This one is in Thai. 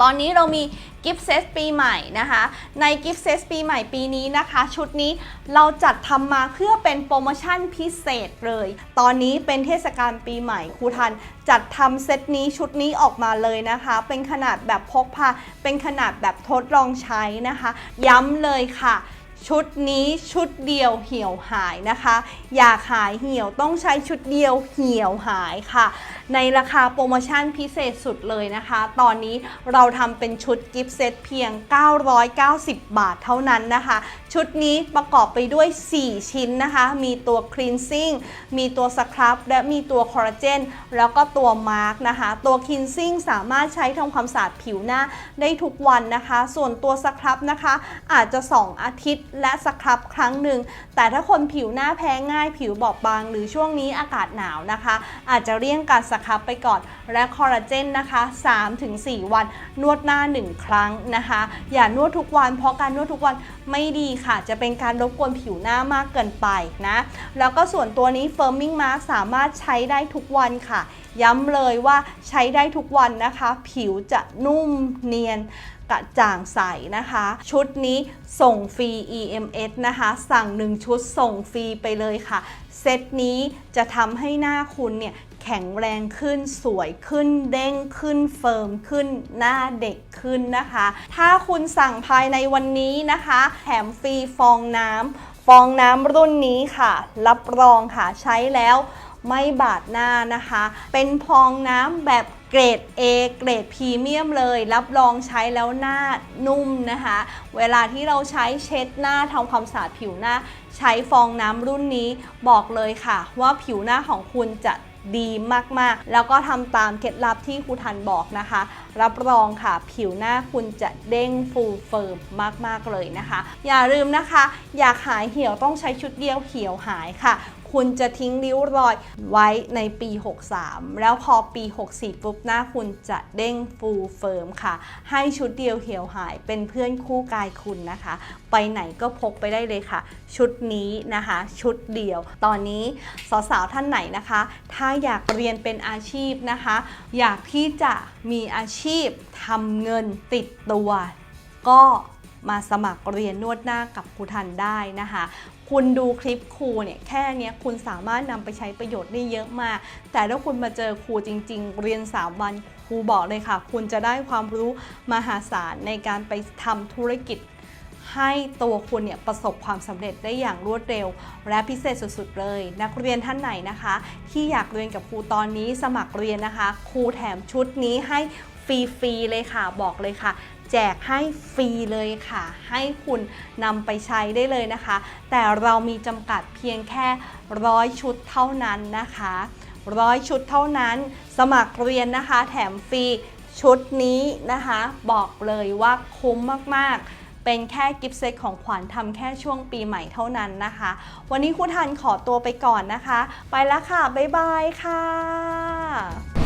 ตอนนี้เรามีกิฟต์เซตปีใหม่นะคะ ในกิฟต์เซตปีใหม่ปีนี้นะคะ ชุดนี้เราจัดทำมาเพื่อเป็นโปรโมชั่นพิเศษเลย ตอนนี้เป็นเทศกาลปีใหม่ครูทันจัดทำเซตนี้ชุดนี้ออกมาเลยนะคะ เป็นขนาดแบบพกพา เป็นขนาดแบบทดลองใช้นะคะ ย้ำเลยค่ะชุดนี้ชุดเดียวเหี่ยวหายนะคะ อยากหายเหี่ยวต้องใช้ชุดเดียวเหี่ยวหายค่ะ ในราคาโปรโมชั่นพิเศษสุดเลยนะคะ ตอนนี้เราทำเป็นชุดกิฟต์เซตเพียง 990 บาทเท่านั้นนะคะ ชุดนี้ประกอบไปด้วย 4 ชิ้นนะคะ มีตัว cleansing มีตัวสครับและมีตัวคอลลาเจนแล้วก็ตัวมาร์กนะคะ ตัว cleansing สามารถใช้ทำความสะอาดผิวหน้าได้ทุกวันนะคะ ส่วนตัวสครับนะคะ อาจจะ 2 อาทิตย์และสครับครั้งหนึ่ง แต่ถ้าคนผิวหน้าแพ้ง่าย ผิวบอบบาง หรือช่วงนี้อากาศหนาวนะคะ อาจจะเลี่ยงการสคะไปก่อน และคอลลาเจนนะคะ3-4 วัน นวดหน้า 1 ครั้งนะคะ อย่านวดทุกวันเพราะการนวดทุกวันไม่ดีค่ะ จะเป็นการรบกวนผิวหน้ามากเกินไปนะ แล้วก็ส่วนตัวนี้ Firming Mask สามารถใช้ได้ทุกวันค่ะย้ำเลยว่าใช้ได้ทุกวันนะคะ ผิวจะนุ่มเนียนกระจ่างใสนะคะ ชุดนี้ส่งฟรี EMS นะคะ สั่ง 1 ชุดส่งฟรีไปเลยค่ะ เซตนี้จะทำให้หน้าคุณเนี่ยแข็งแรงขึ้นสวยขึ้นเด้งขึ้นเฟิร์มขึ้นหน้าเด็กขึ้นนะคะ ถ้าคุณสั่งภายในวันนี้นะคะแถมฟรีฟองน้ำฟองน้ำรุ่นนี้ค่ะ รับรองค่ะใช้แล้ว ไม่บาดหน้านะคะ เป็นพองน้ำแบบเกรด A เกรดพรีเมียมเลย รับรองใช้แล้วหน้านุ่มนะคะ เวลาที่เราใช้เช็ดหน้าทำความสะอาดผิวหน้า ใช้ฟองน้ำรุ่นนี้บอกเลยค่ะ ว่าผิวหน้าของคุณจะดีมากๆ แล้วก็ทำตามเคล็ดลับที่ครูทันบอกนะคะ รับรองค่ะ ผิวหน้าคุณจะเด้งฟูเฟิร์มมาก ๆ เลยนะคะ อย่าลืมนะคะ อยากหายเหี่ยวต้องใช้ชุดเดียวเหี่ยวหายค่ะ คุณจะทิ้งริ้วรอยไว้ในปี 63 แล้วพอปี 64 ปุ๊บหน้าคุณจะเด้งฟูเฟิร์มค่ะ ให้ชุดเดียวเหี่ยวหายเป็นเพื่อนคู่กายคุณนะคะ ไปไหนก็พกไปได้เลยค่ะ ชุดนี้นะคะ ชุดเดียว ตอนนี้สาวๆท่านไหนนะคะ ถ้าอยากเรียนเป็นอาชีพนะคะ อยากที่จะมีอาชีพทำเงินติดตัว ก็ มาสมัครเรียนนวดหน้ากับครูทันได้นะคะ คุณดูคลิปครูเนี่ยแค่เนี้ยคุณสามารถนำไปใช้ประโยชน์ได้เยอะมาก แต่ถ้าคุณมาเจอครูจริง ๆ เรียน 3 วันครูบอกเลยค่ะ คุณจะได้ความรู้มหาศาลในการไปทำธุรกิจให้ตัวคุณเนี่ยประสบความสำเร็จได้อย่างรวดเร็ว และพิเศษสุดๆเลย นักเรียนท่านไหนนะคะ ที่อยากเรียนกับครูตอนนี้สมัครเรียนนะคะ ครูแถมชุดนี้ให้ฟรีๆเลยค่ะบอกเลยค่ะ แจกให้ฟรีเลยค่ะ ให้คุณนำไปใช้ได้เลยนะคะ แต่เรามีจำกัดเพียงแค่ร้อยชุดเท่านั้นนะคะร้อยชุดเท่านั้น สมัครเรียนนะคะ แถมฟรีชุดนี้นะคะ บอกเลยว่าคุ้มมากๆเป็นแค่กิฟต์เซตของขวัญทำแค่ช่วงปีใหม่เท่านั้นนะคะ วันนี้ครูทันขอตัวไปก่อนนะคะ ไปแล้วค่ะ บ๊ายบายค่ะ